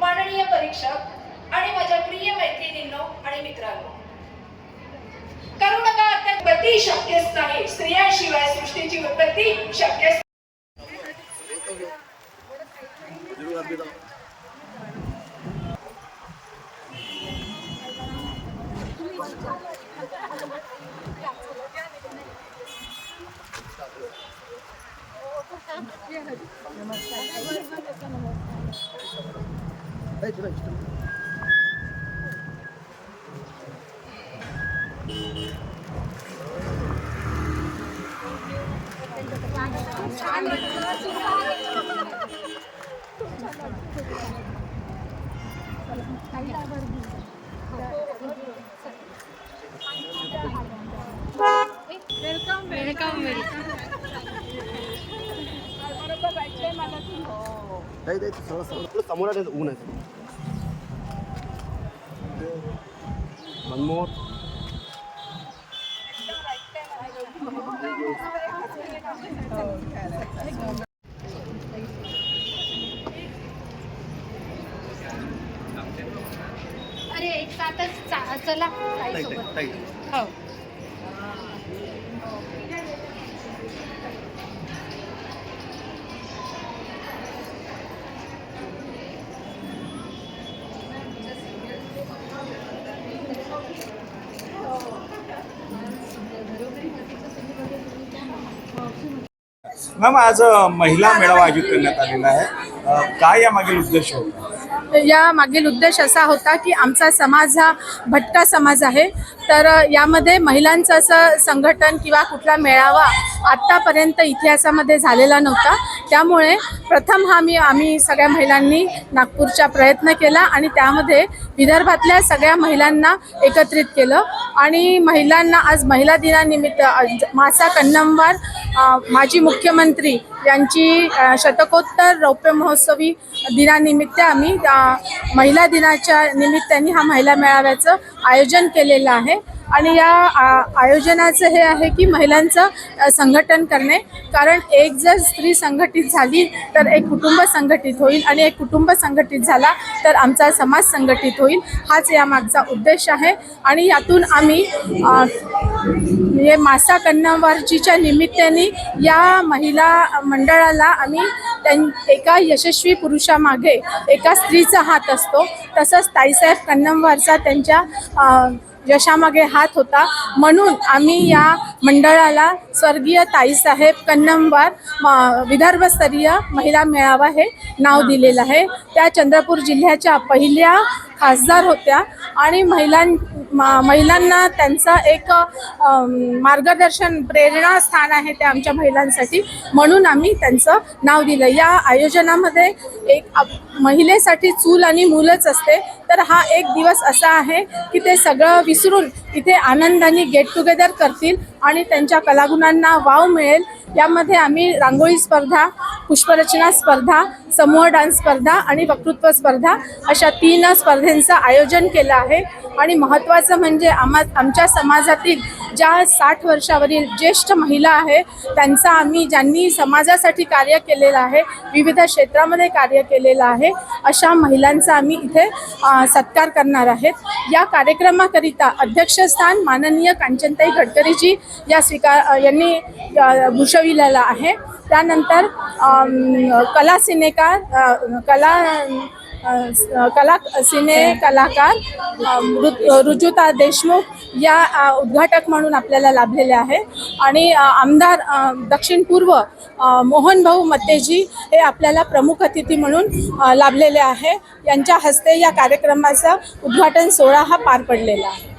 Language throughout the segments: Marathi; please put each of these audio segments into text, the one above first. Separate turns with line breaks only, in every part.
माननीय परीक्षक आणि माझ्या प्रिय मैत्रिणींनो आणि मित्रांनो करू नका अत्यंत शक्यच नाही स्त्रियांशिवाय सृष्टीची उत्पत्ती शक्यच
वेलकम वेलकम वेलकम
नाही नाही सरळ सरळ समोर आहे ऊन आहे मनमोहन
अरे एक साथच चला ताईसोबत. हो.
मॅम आज महिला मेळावा आयोजित करण्यात आलेला आहे. काय या मागील उद्देश होता?
या मागील उद्देश असा होता की आमचा समाज हा भटका समाज आहे. तर यामध्ये महिलांचं असं संघटन किंवा कुठला मेळावा आत्तापर्यंत इतिहासामध्ये झालेला नव्हता. त्यामुळे प्रथम हा मी आम्ही सगळ्या महिलांनी नागपूरचा प्रयत्न केला आणि त्यामध्ये विदर्भातल्या सगळ्या महिलांना एकत्रित केलं. आणि महिलांना आज महिला दिनानिमित्त माझा मासा कन्नमवार माजी मुख्यमंत्री यांची शतकोत्तर रौप्य महोत्सवी दिनानिमित्त आम्ही महिला दिनाच्या निमित्ताने हा महिला मेळाव्याचं आयोजन केलेलं आहे. आणि या आ- आयोजनाचं हे आहे की महिलांचं संघटन करणे. कारण एक जर स्त्री संघटित झाली तर एक कुटुंब संघटित होईल आणि एक कुटुंब संघटित झाला तर आमचा समाज संघटित होईल. हाच यामागचा उद्देश आहे. आणि यातून आम्ही हे म्हणजे मासा कन्यावारजीच्या निमित्ताने या महिला मंडळाला आम्ही त्यां एका यशस्वी पुरुषामागे एका स्त्रीचा हात असतो. तसंच ताईसाहेब कन्नमवारचा त्यांच्या यशामागे हात होता. म्हणून आम्ही या मंडळाला स्वर्गीय ताईसाहेब कन्नमवार विदर्भस्तरीय महिला मेळावा हे नाव दिलेलं आहे. त्या चंद्रपूर जिल्ह्याच्या पहिल्या खासदार होत्या. आणि महिलां महिलांना त्यांचं एक मार्गदर्शन प्रेरणा स्थान आहे ते आमच्या महिलांसाठी. म्हणून आम्ही त्यांचं नाव दिलं. या आयोजनामध्ये एक आप- महिलेसाठी चूल आणि मूलच असते. तर हा एक दिवस असा आहे की ते सगळं विसरून इथे आनंदाने गेट टुगेदर करतील आणि त्यांच्या कलागुणांना वाव मिळेल. यामध्ये आम्ही रांगोळी स्पर्धा पुष्परचना स्पर्धा समूह डान्स स्पर्धा आणि वक्तृत्व स्पर्धा अशा तीन स्पर्धेंचं आयोजन केलं आहे. आणि महत्त्वाचं म्हणजे आम्हा आमच्या समाजातील ज्या साठ वर्षावरील ज्येष्ठ महिला आहे त्यांचा आम्ही ज्यांनी समाजासाठी कार्य केलेलं आहे विविध क्षेत्रामध्ये कार्य केलेलं आहे अशा महिलांचा आम्ही इथे सत्कार करणार आहेत. या कार्यक्रमाकरिता अध्यक्षस्थान माननीय कांचनताई गडकरीजी या स्वीकार यांनी अ, भूषविलेलं आहे. त्यानंतर कला सिनेकार कला कला सिने कलाकार रुजुता देशमुख या उद्घाटक म्हणून आपल्याला लाभलेले आहे. आणि आमदार दक्षिण पूर्व अ, मोहनभाऊ मत्तेजी हे आपल्याला प्रमुख अतिथी म्हणून लाभलेले आहे. यांच्या हस्ते या कार्यक्रमाचा उद्घाटन सोहळा हा पार पडलेला आहे.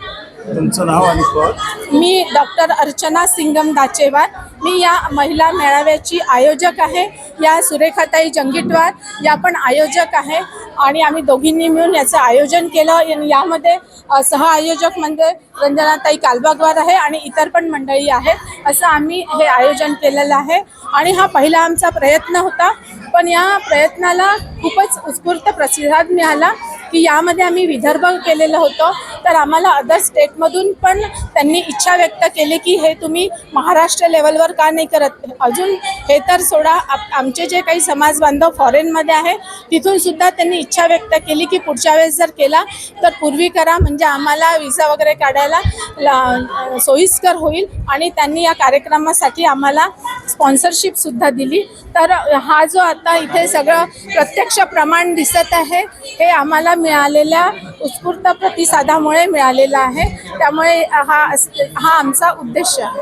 तुमचं नाव आणि
मी डॉक्टर अर्चना सिंगम दाचेवार. मी या महिला मेळाव्याची आयोजक आहे. या सुरेखाताई जंगीटवार या पण आयोजक आहे. आणि आम्ही दोघींनी मिळून याचं आयोजन केलं. आणि यामध्ये सहआयोजक म्हणजे रंजनाताई कालबागवार आहे आणि इतर पण मंडळी आहेत. असं आम्ही हे आयोजन केलेलं आहे. आणि हा पहिला आमचा प्रयत्न होता. पण या प्रयत्नाला खूपच उत्स्फूर्त प्रतिसाद मिळाला. की यामध्ये आम्ही विदर्भ केलेलं होतं. तर आम्हाला अदर स्टेटमधून पण त्यांनी इच्छा व्यक्त केली की हे तुम्ही महाराष्ट्र लेवलवर का नाही करत? अजून हे तर सोडा आप आमचे जे काही समाज बांधव फॉरेनमध्ये आहे तिथून सुद्धा त्यांनी इच्छा व्यक्त केली की पुढच्या वेळेस जर केला तर पूर्वी करा. म्हणजे आम्हाला विजा वगैरे काढायला ला- सोयीस्कर होईल आणि त्यांनी या कार्यक्रमासाठी आम्हाला स्पॉन्सरशिपसुद्धा दिली. तर हा जो आता इथे सगळं प्रत्यक्ष प्रमाण दिसत आहे हे आम्हाला मिळालेल्या उत्स्फूर्त प्रतिसादामुळे मिळालेला आहे. त्यामुळे हा हा आमचा उद्देश आहे.